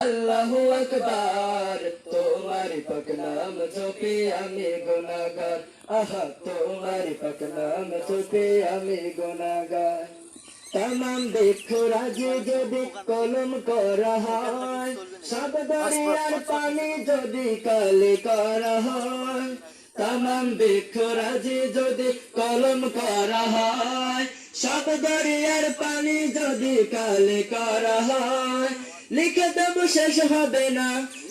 আল্লাহু আকবার, তোমার পাক নাম জপে আমি গুনাহগার। আহা, তোমার পাক নাম জপে আমি গুনাহগার। তামাম দেখো রাজি যদি কলম করা হয়, সব দরিয়ার পানি যদি কালে করা হয়, তামাম দেখো রাজি যদি কলম করা হয়, সব দরিয়ার পানি যদি কালে করা হয় লিখে দেব শেষ হবে না,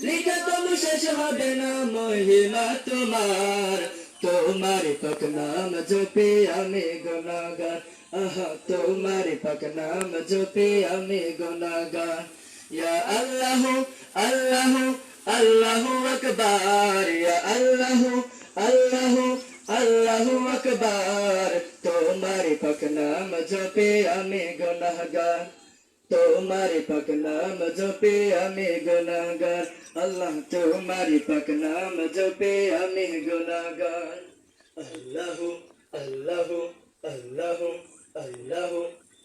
লিখে শেষ হবে না। মহিমা তোমার তোমার পাক নাম জপে আমি গুনাহগার আহা, তোমার পাক নাম জপে আমি গুনাহগার ইয়া আল্লাহ আল্লাহ আল্লাহ আকবার। ইয়া আল্লাহ আল্লাহ আল্লাহ আকবার। তোমার পাক নাম জপে আমি গুনাহগার তোমার পাক নাম জপে আমি গুনাহগার আল্লাহ তোমার পাক নাম জপে আমি গুনাহগার আল্লাহ আল্লাহ আল্লাহ আল্লাহ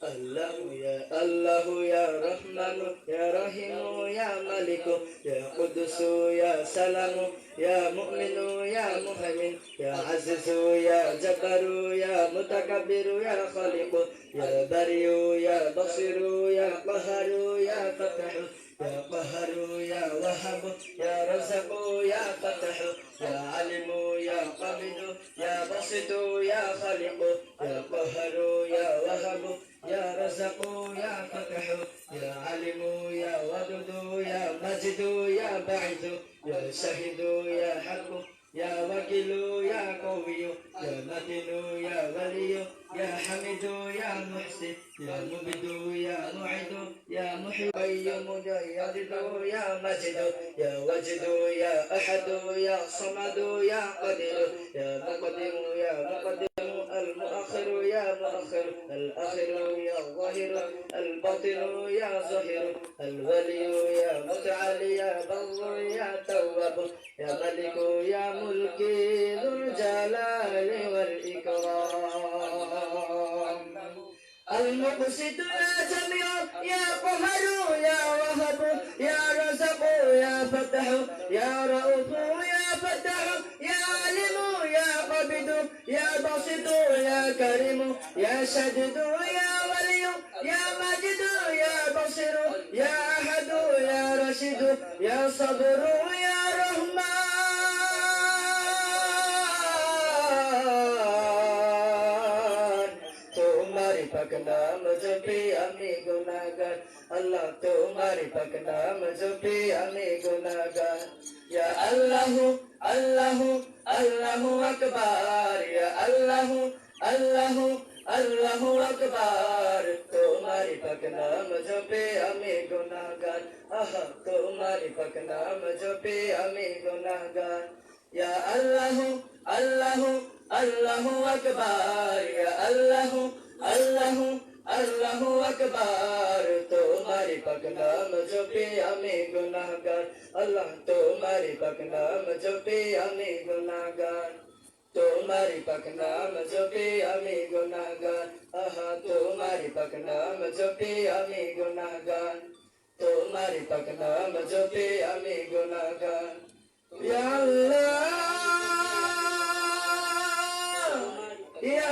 আল্লাহ ইয়া আল্লাহ ইয়া রহমান ইয়া রহিম ইয়া মালিক ইয়া কুদুস ইয়া সালাম ইয়া মুমিন ইয়া মুহাইমিন ইয়া আজিজ ইয়া জব্বার ইয়া মুতাকাব্বির ইয়া খালিক ইয়া বারিউ ইয়া বসির قهر يا فتح يا قهر يا وهب يا رزق يا فتح يا علم يا قبض يا بسط يا خلق يا قهر يا وهب يا رزق يا فتح يا علم يا ودود يا مجد يا بعث يا شهد يا حق يا وكيل يا قوي يا مدين يا ولي يا حميد يا محسن يا مبدع يا مجيد يا مجد يا وجد يا أحد يا صمد يا قدير يا مقدم يا مقدم المؤخر يا مؤخر الآخر يا ظاهر الباطن يا ظاهر الولي يا متعالي يا بر يا تواب يا ملك يا ملكي ذو الجلال. المقسط يا سميع يا قهر يا وهب يا رزق يا فتح يا رؤوف يا فتح يا علم يا قبض يا بسط يا كريم يا سجد يا ولي يا مجد يا بصر يا أحد يا رشيد يا صبر يا رحمن পাক নাম জপে আমি গুনাহগার আল্লাহ তোমার পাক জপে আমি গুনাহগার ইয়া আল্লাহ আল্লাহ আল্লাহু আকবার ইয়া আল্লাহ আল্লাহ আল্লাহু আকবার তোমার পাক জপে আমি গুনাহগার আহা তোমার পাক জপে আমি গুনাহগার ইয়া আল্লাহ আল্লাহ আল্লাহু আকবার ইয়া আল্লাহ আল্লাহ আল্লাহু আকবার তোমার পাক নাম জপে আমি গুনাহগার আল্লাহ তোমার পাক নাম জপে আমি গুনাহগার তোমার পাক নাম জপে আমি গুনাহগার আহা তোমার পাক নাম জপে আমি গুনাহগার তোমার পাক নাম জপে আমি গুনাহগার ইয়া আল্লাহ ইয়া